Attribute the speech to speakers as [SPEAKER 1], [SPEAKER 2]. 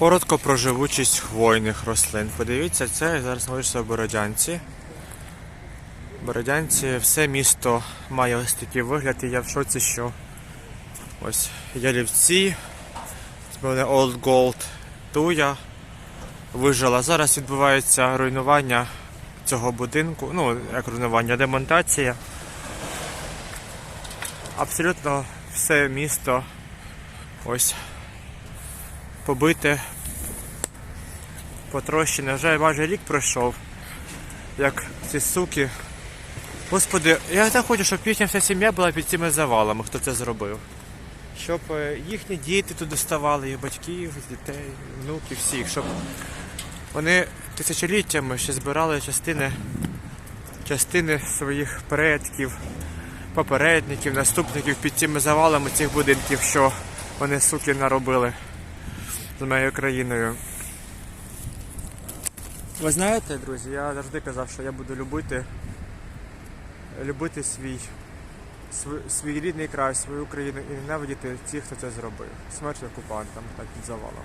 [SPEAKER 1] Коротко про живучість хвойних рослин. Подивіться, це зараз знаходжуся в Бородянці. Бородянці все місто має ось такий вигляд, і я в шоці, що ось ялівці, з мене Old Gold, туя вижила. Зараз відбувається руйнування цього будинку. Ну, як руйнування, демонтація. Абсолютно все місто ось побите, потрощене. Вже майже рік пройшов, як ці суки. Господи, я так хочу, щоб їхня вся сім'я була під цими завалами, хто це зробив. Щоб е, їхні діти туди ставали, їх батьків, дітей, внуків, всіх, щоб вони тисячоліттями ще збирали частини, частини своїх предків, попередників, наступників під цими завалами цих будинків, що вони суки наробили з моєю країною. Ви знаєте, друзі, я завжди казав, що я буду любити, любити свій, свій, рідний край, свою країну і ненавидіти тих, хто це зробив. Смерть окупантам, так під завалом.